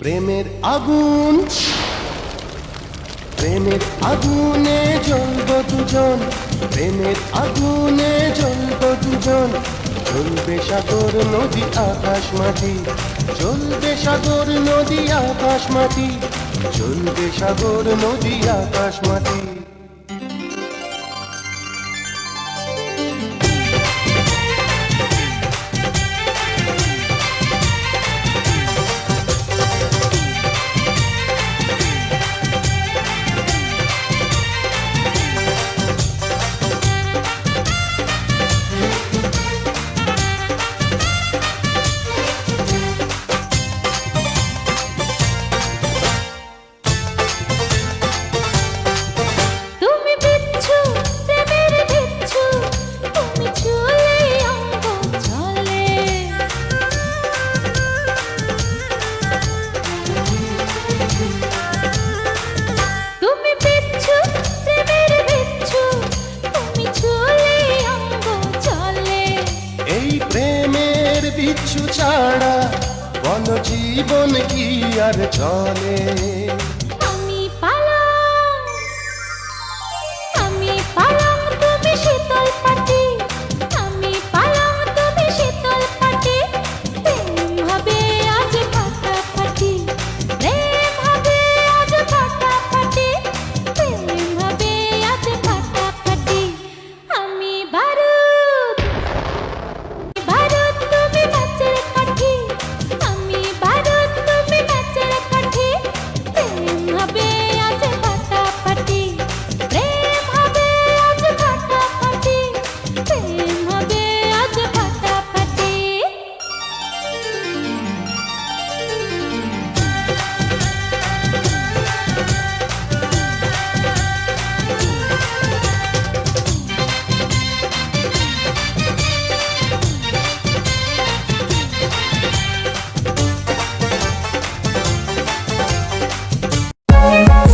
প্রেমের আগুন। প্রেমের আগুনে জ্বলব দুজন। প্রেমের আগুনে জ্বলব দুজন। চলবে সাগর, নদী, আকাশ, মাটি। চলবে সাগর, নদী, আকাশ, মাটি। চলবে সাগর, নদী, আকাশ, মাটি। বিচ্ছু ছাড়া বল জীবন কি আর চলে?